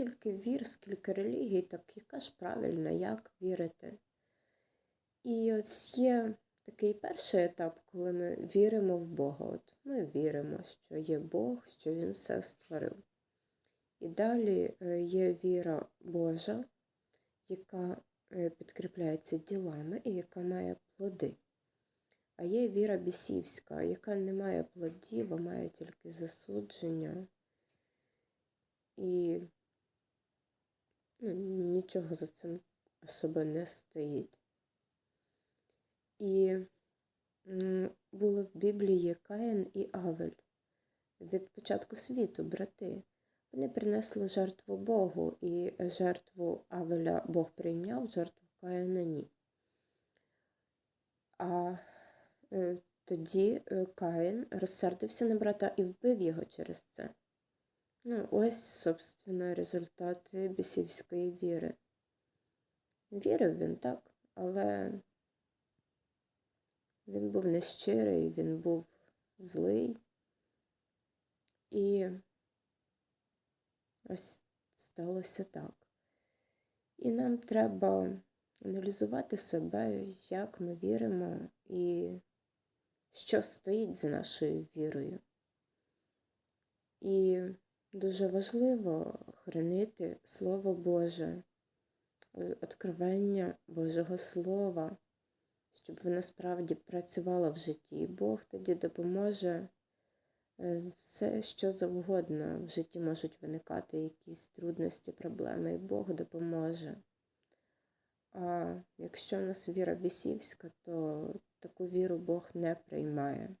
стільки вір, скільки релігій, так яка ж правильна, як вірити? І ось є такий перший етап, коли ми віримо в Бога. От ми віримо, що є Бог, що Він все створив. І далі е, є віра Божа, яка е, підкріпляється ділами і яка має плоди. А є віра бісівська, яка не має плодів, а має тільки засудження. І ну, нічого за цим особи не стоїть. І були в Біблії Каїн і Авель. Від початку світу, брати. Вони принесли жертву Богу, і жертву Авеля Бог прийняв, жертву Каїна ні. А е, тоді е, Каїн розсердився на брата і вбив його через це. Ну, ось, собственно, результати бісівської віри. Вірив він так, але він був нещирий, він був злий. І ось сталося так. І нам треба аналізувати себе, як ми віримо і що стоїть за нашою вірою. І дуже важливо хранити Слово Боже, откровення Божого Слова, щоб воно справді працювало в житті. І Бог тоді допоможе е, все, що завгодно. В житті можуть виникати якісь трудності, проблеми, і Бог допоможе. А якщо в нас віра бісівська, то таку віру Бог не приймає.